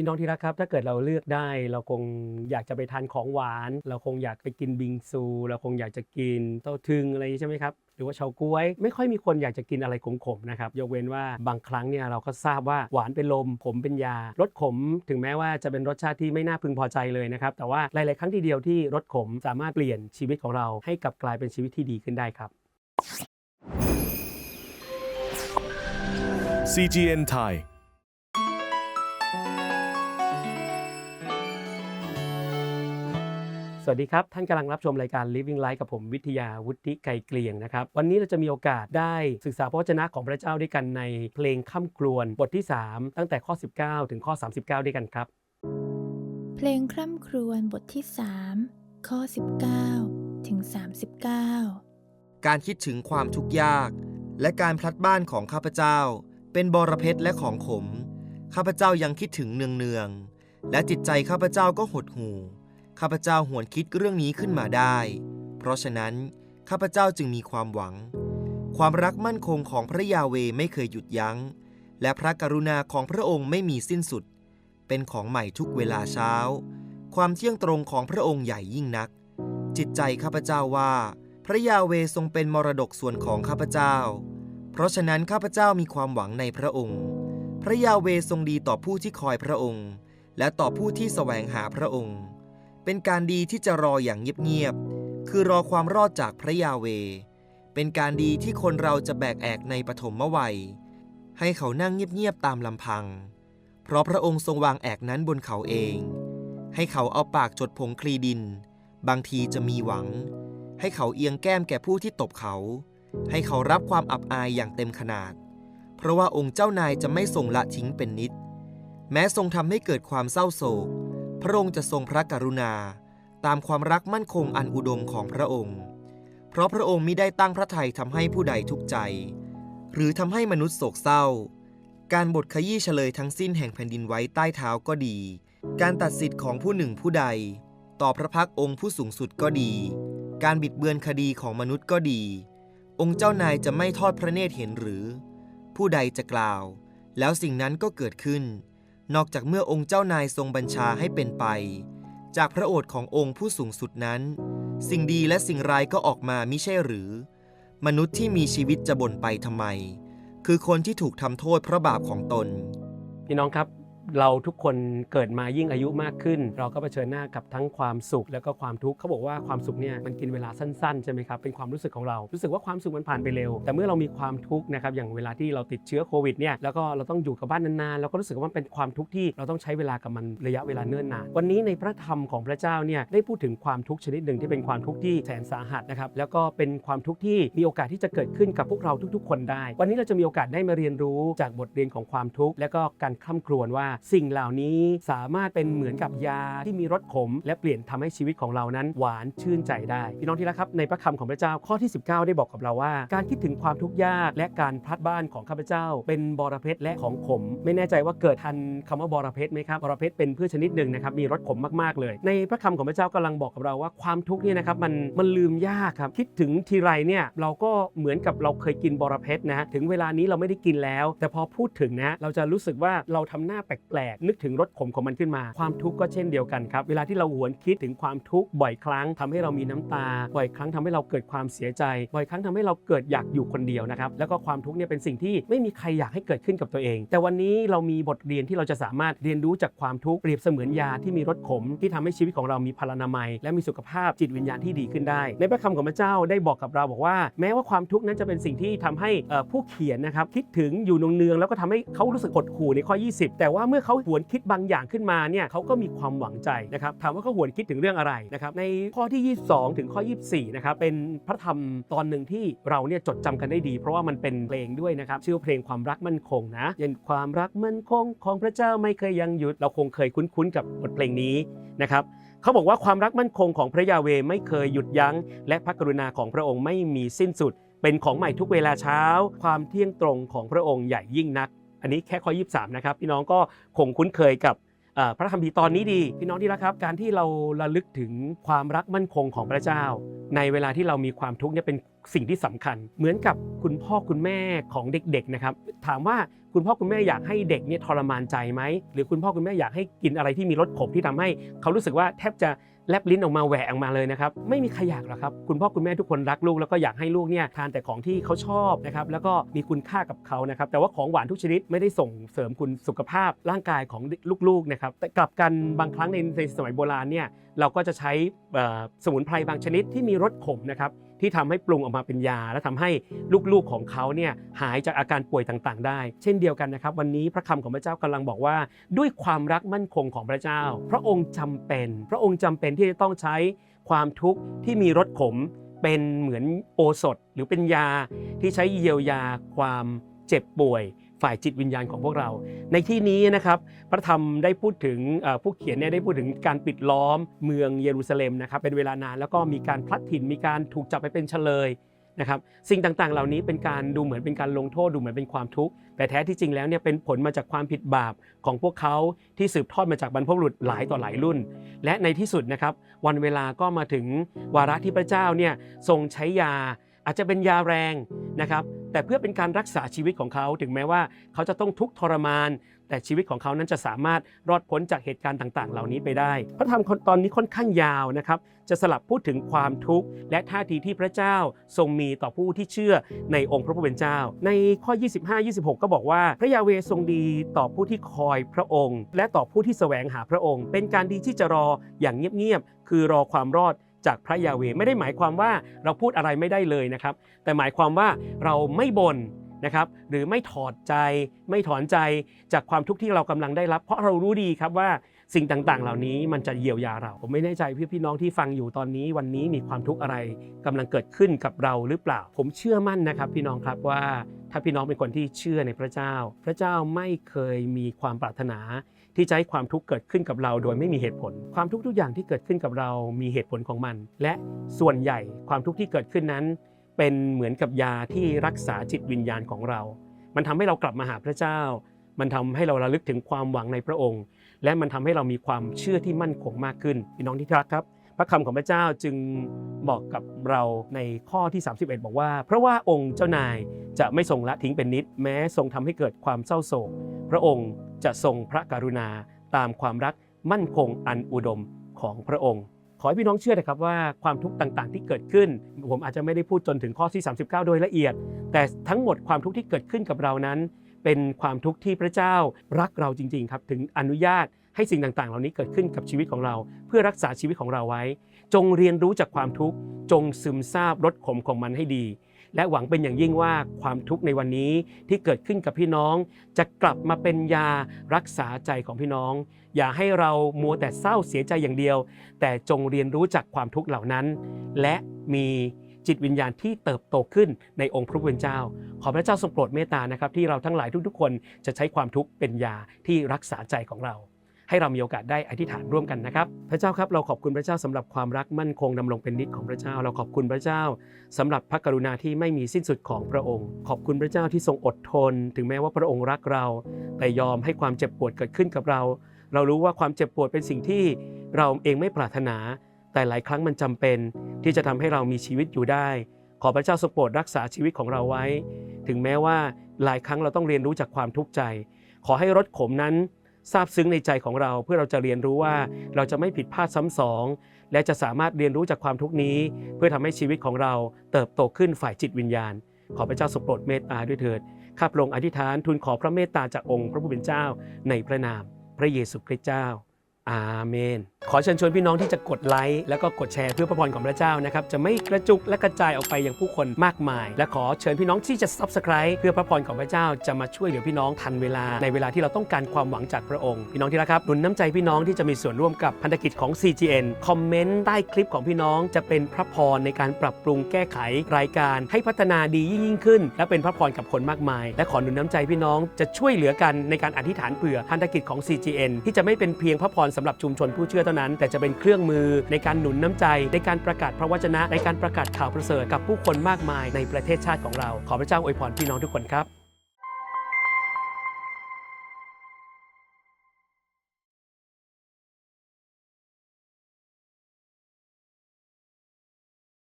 พี่น้องที่รักครับ ถ้าเกิดเราเลือกได้ เราคงอยากจะไปทานของหวาน เราคงอยากไปกินบิงซู เราคงอยากจะกินเต้าถึงอะไรใช่ไหมครับหรือว่าเฉาก๊วย ไม่ค่อยมีคนอยากจะกินอะไรขมๆนะครับยกเว้นว่าบางครั้งเนี่ยเราก็ทราบว่าหวานเป็นลมขมเป็นยารสขม ถึงแม้ว่าจะเป็นรสชาติที่ไม่น่าพึงพอใจเลยนะครับแต่ว่าหลายๆครั้งทีเดียวที่รสขมสามารถเปลี่ยนชีวิตของเราให้กลับกลายเป็นชีวิตที่ดีขึ้นได้ครับ CGN Thai วัสดีครับ ท่านกำลังรับชมรายการ Living Life กับผมวิทยาวุฒิไกรเกลียงนะครับ วันนี้เราจะมีโอกาสได้ศึกษาพระวจนะของพระเจ้าด้วยกันในเพลงข้ามกรวนบทที่ 3 ตั้งแต่ข้อ 19 ถึงข้อ 39 ด้วยกันครับ เพลงคร่ำครวญบทที่ 3 ข้อ 19 ถึง 39 การคิดถึงความทุกข์ยาก และการพลัดบ้านของข้าพเจ้า เป็นบรเพชรและของขม ข้าพเจ้ายังคิดถึงเนืองๆและจิตใจข้าพเจ้าก็หดหู่ ข้าพเจ้าหวนคิดเรื่องนี้ขึ้นมาได้ เพราะฉะนั้น ข้าพเจ้าจึงมีความหวัง ความรักมั่นคงของพระยาเวไม่เคยหยุดยัง้ง และพระกรุณาของพระองค์ไม่มีสิ้นสุด เป็นของใหม่ทุกเวลาเช้า ความเที่ยงตรงของพระองค์ใหญ่ยิ่งนัก จิตใจข้าพเจ้าว่า พระยาเวทรงเป็นมรดกส่วนของข้าพเจ้า เพราะฉะนั้นข้าพเจ้ามีความหวังในพระองค์ พระยาเวทรงดีต่อผู้ที่คอยพระองค์ และต่อผู้ที่แสวงหาพระองค์ เป็นการดีที่จะรออย่างเงียบๆ คือรอความรอดจากพระยาเว เป็นการดีที่คนเราจะแบกแอกในปฐมวัย ให้เขานั่งเงียบๆ ตามลำพัง เพราะพระองค์ทรงวางแอกนั้นบนเขาเอง ให้เขาเอาปากจดผงคลีดิน บางทีจะมีหวัง ให้เขาเอียงแก้มแก่ผู้ที่ตบเขา ให้เขารับความอับอายอย่างเต็มขนาด เพราะว่าองค์เจ้านายจะไม่ทรงละทิ้งเป็นนิด แม้ทรงทำให้เกิดความเศร้าโศก พระองค์จะทรงพระกรุณา ตามความรักมั่นคงอันอุดมของพระองค์ เพราะพระองค์มิได้ตั้งพระทัยทำให้ผู้ใดทุกข์ใจ หรือทำให้มนุษย์โศกเศร้า การบทขยี้เฉลยทั้งสิ้นแห่งแผ่นดินไว้ใต้เท้าก็ดี การตัดสิทธิ์ของผู้หนึ่งผู้ใด ต่อพระพักองค์ผู้สูงสุดก็ดี การบิดเบือนคดีของมนุษย์ก็ดี องค์เจ้านายจะไม่ทอดพระเนตรเห็นหรือ ผู้ใดจะกล่าว แล้วสิ่งนั้นก็เกิดขึ้น นอกจากเมื่อองค์เจ้านายทรงบัญชาให้เป็นไป จากพระโอษฐ์ขององค์ผู้สูงสุดนั้น สิ่งดีและสิ่งร้ายก็ออกมามิใช่หรือ มนุษย์ที่มีชีวิตจะบ่นไปทำไม คือคนที่ถูกทำโทษเพราะบาปของตน พี่น้องครับ เราทุกคนเกิดมายิ่งอายุมากขึ้น เราก็เผชิญหน้ากับทั้งความสุขแล้วก็ความทุกข์เขาบอกว่าความสุขเนี่ยมันกินเวลาสั้นๆใช่ไหมครับเป็นความรู้สึกของเรารู้สึกว่าความสุขมันผ่านไปเร็ว แต่เมื่อเรามีความทุกข์นะครับอย่างเวลาที่เราติดเชื้อโควิดเนี่ยแล้วก็เราต้องอยู่กับบ้านนานๆเราก็รู้สึกว่ามันเป็นความทุกข์ที่เราต้องใช้เวลากับมันระยะเวลาเนิ่นนานวันนี้ในพระธรรมของพระเจ้าเนี่ยได้พูดถึงความทุกข์ชนิดหนึ่งที่เป็นความทุกข์ที่แสนสาหัสนะครับแล้วก็เป็นความทุกข์ที่มีโอกาสที่จะเกิดขึ้นกับพวกเราทุก ๆ คนได้ วันนี้เราจะมีโอกาสได้มาเรียนรู้จากบทเรียนของความทุกข์และก็การคร่ำครวญว่าสิ่งเหล่านี้สามารถเป็นเหมือนกับยาที่มีรสขม และเปลี่ยนทำให้ชีวิตของเรานั้น หวานชื่นใจได้ พี่น้องที่รักครับในพระคำของพระเจ้าข้อที่ 19 ได้บอกกับเราว่า การคิดถึงความทุกข์ยากและการพลัดบ้านของข้าพเจ้า เป็นบรเพชรและของขม ไม่แน่ใจว่าเกิดทันคำว่าบรเพชรไหมครับบรเพชรเป็นพืชชนิดหนึ่งนะครับมีรสขมมากๆเลย ในพระคำของพระเจ้ากำลังบอกกับเราว่าความทุกข์เนี่ยนะครับมันมันลืมยากครับคิดถึงทีไรเนี่ยเราก็เหมือนกับเราเคยกินบรเพชรนะฮะถึงเวลานี้เราไม่ได้กินแล้ว แต่พอพูดถึงนะเราจะรู้สึกว่าเราทำหน้าแปปลกนึกถึงรสขมของมันขึ้นมา ความทุกข์ก็เช่นเดียวกันครับ เวลาที่เราหวนคิดถึงความทุกข์บ่อยครั้งทำให้เรามีน้ำตา บ่อยครั้งทำให้เราเกิดความเสียใจ บ่อยครั้งทำให้เราเกิดอยากอยู่คนเดียวนะครับ แล้วก็ความทุกข์เนี่ยเป็นสิ่งที่ไม่มีใครอยากให้เกิดขึ้นกับตัวเอง แต่วันนี้เรามีบทเรียนที่เราจะสามารถเรียนรู้จากความทุกข์เปรียบเสมือนยาที่มีรสขม ที่ทำให้ชีวิตของเรามีพลานามัย และมีสุขภาพจิตวิญญาณที่ดีขึ้นได้ ในพระคำของพระเจ้าได้บอกกับเราบอกว่า แม้ว่าความทุกข์นั้นจะเป็นสิ่งที่ทำให้ผู้เขียนนะครับคิดถึงอยู่เนืองแล้วก็ทำให้เขารู้สึกหดหู่ในข้อ 20 แต่ว่าเมื่อเขาหวนคิดบางอย่างขึ้นมาเนี่ยเขาก็มีความหวังใจนะครับถามว่าเขาหวนคิดถึงเรื่องอะไรนะครับในข้อที่ 22 ถึงข้อ 24นะครับเป็นพระธรรมตอนหนึ่งที่เราเนี่ยจดจำกันได้ดี เพราะว่ามันเป็นเพลงด้วยนะครับชื่อเพลงความรักมั่นคงนะเย็นความรักมั่นคงของพระเจ้าไม่เคยยังหยุด เราคงเคยคุ้นๆกับบทเพลงนี้นะครับเขาบอกว่าความรักมั่นคงของพระยาเวไม่เคยหยุดยัง้ง และพระกรุณาของพระองค์ไม่มีสิ้นสุด เป็นของใหม่ทุกเวลาเช้า ความเที่ยงตรงของพระองค์ใหญ่ยิ่งนัก อันนี้แค่ข้อ 23 นะครับ พี่น้องก็คงคุ้นเคยกับพระคัมภีตอนนี้ดี พี่น้องที่รักครับ การที่เราระลึกถึงความรักมั่นคงของพระเจ้า ในเวลาที่เรามีความทุกข์เนี่ยเป็นสิ่งที่สำคัญ เหมือนกับคุณพ่อคุณแม่ของเด็กๆนะครับ ถามว่าคุณพ่อคุณแม่อยากให้เด็กเนี่ยทรมานใจไหมหรือคุณพ่อคุณแม่อยากให้กินอะไรที่มีรสขมที่ทำให้ เขารู้สึกว่าแทบจะ แลบลิ้นออกมาแหวกออกมาเลยนะครับไม่มีใครอยากหรอกครับคุณพ่อคุณแม่ทุกคนรักลูกแล้วก็อยากให้ลูกเนี่ยทานแต่ของที่เขาชอบนะครับแล้วก็มีคุณค่ากับเขานะครับแต่ว่าของหวานทุกชนิดไม่ได้ส่งเสริมคุณสุขภาพร่างกายของลูกๆนะครับแต่กลับกันบางครั้งในในสมัยโบราณเนี่ยเราก็จะใช้สมุนไพรบางชนิดที่มีรสขมนะครับ ที่ทำให้ปรุงออกมาเป็นยา และทำให้ลูกๆของเขาเนี่ยหายจากอาการป่วยต่างๆ ได้ เช่นเดียวกันนะครับ วันนี้พระคำของพระเจ้ากำลังบอกว่า ด้วยความรักมั่นคงของพระเจ้า พระองค์จำเป็น พระองค์จำเป็นที่จะต้องใช้ความทุกข์ที่มีรสขมเป็นเหมือนโอสถ หรือเป็นยาที่ใช้เยียวยาความเจ็บป่วย ฝ่ายจิตวิญญาณของพวกเรา ในที่นี้นะครับพระธรรมได้พูดถึงผู้เขียนเนี่ยได้พูดถึงการปิดล้อมเมืองเยรูซาเล็มนะครับเป็นเวลานานแล้วก็มีการพลัดถิ่นมีการถูกจับไปเป็นเฉลยนะครับสิ่งต่างๆ เหล่านี้เป็นการดูเหมือนเป็นการลงโทษดูเหมือนเป็นความทุกข์แต่แท้ที่จริงแล้วเนี่ยเป็นผลมาจากความผิดบาปของพวกเขาที่สืบทอดมาจากบรรพบุรุษหลายต่อหลายรุ่น และในที่สุดนะครับวันเวลาก็มาถึงวาระที่พระเจ้าเนี่ยทรงใช้ยาอาจจะเป็นยาแรงนะครับ แต่เพื่อเป็นการรักษาชีวิตของเขาถึงแม้ว่าเขาจะต้องทุกข์ทรมาน แต่ชีวิตของเขานั้นจะสามารถรอดพ้นจากเหตุการณ์ต่าง ๆ เหล่านี้ไปได้ พระธรรมตอนนี้ค่อนข้างยาวนะครับจะสลับพูดถึงความทุกข์และท่าทีที่พระเจ้าทรงมีต่อผู้ที่เชื่อในองค์พระผู้เป็นเจ้า ในข้อ 25-26 ก็บอกว่า พระยาเวทรงดีต่อผู้ที่คอยพระองค์ และต่อผู้ที่แสวงหาพระองค์ เป็นการดีที่จะรออย่างเงียบๆคือรอความรอด จากพระยาเวไม่ได้หมายความว่าเราพูดอะไรไม่ได้เลยนะครับ แต่หมายความว่าเราไม่บ่นนะครับ หรือไม่ถอดใจ ไม่ถอนใจจากความทุกข์ที่เรากำลังได้รับ เพราะเรารู้ดีครับว่าสิ่งต่างๆ เหล่านี้มันจะเยียวยาเรา ผมไม่แน่ใจพี่พี่น้องที่ฟังอยู่ตอนนี้ วันนี้มีความทุกข์อะไรกำลังเกิดขึ้นกับเราหรือเปล่า ผมเชื่อมั่นนะครับ พี่น้องครับว่าถ้าพี่น้องเป็นคนที่เชื่อในพระเจ้า พระเจ้าไม่เคยมีความปรารถนา ที่จะให้ความทุกข์เกิดขึ้นกับเราโดยไม่มีเหตุผล ความทุกข์ทุกอย่างที่เกิดขึ้นกับเรามีเหตุผลของมัน และส่วนใหญ่ความทุกข์ที่เกิดขึ้นนั้น เป็นเหมือนกับยาที่รักษาจิตวิญญาณของเรา มันทำให้เรากลับมาหาพระเจ้า มันทำให้เราระลึกถึงความหวังในพระองค์ และมันทำให้เรามีความเชื่อที่มั่นคงมากขึ้นพี่น้องที่รักครับ พระคำของพระเจ้าจึงบอกกับเราในข้อที่ 31 บอกว่า เพราะว่าองค์เจ้านายจะไม่ทรงละทิ้งเป็นนิด แม้ทรงทำให้เกิดความเศร้าโศก พระองค์จะทรงพระกรุณาตามความรักมั่นคงอันอุดมของพระองค์ ขอให้พี่น้องเชื่อนะครับว่าความทุกข์ต่างๆ ที่เกิดขึ้น ผมอาจจะไม่ได้พูดจนถึงข้อที่ 39 โดยละเอียด แต่ทั้งหมดความทุกข์ที่เกิดขึ้นกับเรานั้น เป็นความทุกข์ที่พระเจ้ารักเราจริงๆครับถึงอนุญาตให้สิ่งต่างๆ เหล่านี้เกิดขึ้นกับชีวิตของเรา เพื่อรักษาชีวิตของเราไว้ จงเรียนรู้จากความทุกข์จงซึมซาบรสขมของมันให้ดี และหวังเป็นอย่างยิ่งว่าความทุกข์ในวันนี้ที่เกิดขึ้นกับพี่น้อง จะกลับมาเป็นยารักษาใจของพี่น้อง อย่าให้เรามัวแต่เศร้าเสียใจอย่างเดียว แต่จงเรียนรู้จากความทุกข์เหล่านั้น และมีจิตวิญญาณที่เติบโตขึ้นในองค์พระผู้เป็นเจ้า ขอพระเจ้าทรงโปรดเมตตานะครับ ที่เราทั้งหลายทุกๆ คนจะใช้ความทุกข์เป็นยาที่รักษาใจของเรา ให้เรามีโอกาสได้อธิษฐานร่วมกันนะครับ พระเจ้าครับเราขอบคุณพระเจ้าสำหรับความรักมั่นคงดำรงเป็นนิจของพระเจ้า เราขอบคุณพระเจ้าสำหรับพระกรุณาที่ไม่มีสิ้นสุดของพระองค์ ขอบคุณพระเจ้าที่ทรงอดทน ถึงแม้ว่าพระองค์รักเรา แต่ยอมให้ความเจ็บปวดเกิดขึ้นกับเรา เรารู้ว่าความเจ็บปวดเป็นสิ่งที่เราเองไม่ปรารถนา แต่หลายครั้งมันจำเป็น ที่จะทำให้เรามีชีวิตอยู่ได้ ขอพระเจ้าทรงโปรดรักษาชีวิตของเราไว้ ถึงแม้ว่าหลายครั้งเราต้องเรียนรู้จากความทุกข์ใจ ขอให้รสขมนั้น ซาบซึ้งในใจของเราเพื่อเราจะเรียนรู้ว่าเราจะไม่ผิดพลาดซ้ำสอง และจะสามารถเรียนรู้จากความทุกนี้ เพื่อทำให้ชีวิตของเราเติบโตขึ้นฝ่ายจิตวิญญาณ ขอพระเจ้าทรงโปรดเมตตาด้วยเถิดข้าพระองค์อธิษฐานทูลขอพระเมตตาจากองค์พระผู้เป็นเจ้าในพระนามพระเยซูคริสต์เจ้า อาเมนขอเชิญชวนพี่น้องที่จะกดไลค์แล้วก็กดแชร์เพื่อพระพรของพระเจ้านะครับจะไม่กระจุกและกระจายออกไปยังผู้คนมากมาย และขอเชิญพี่น้องที่จะ subscribe เพื่อพระพรของพระเจ้าจะมาช่วยเหลือพี่น้องทันเวลา ในเวลาที่เราต้องการความหวังจากพระองค์ พี่น้องที่รักครับหนุนน้ำใจพี่น้องที่จะมีส่วนร่วมกับพันธกิจของ CGN คอมเมนต์ใต้คลิปของพี่น้องจะเป็นพระพรในการปรับปรุงแก้ไขรายการ ให้พัฒนาดียิ่งขึ้น และเป็นพระพรกับคนมากมาย และขอหนุนน้ำใจพี่น้องจะช่วยเหลือกันในการอธิษฐานเผื่อพันธกิจของ CGN ที่จะไม่เป็นเพียงพระพรสำหรับชุมชนผู้เชื่อเท่านั้น แต่จะเป็นเครื่องมือในการหนุนน้ำใจ ในการประกาศพระวจนะในการประกาศข่าวประเสริฐกับผู้คนมากมายในประเทศชาติของเรา ขอพระเจ้าอวยพรพี่น้องทุกคนครับ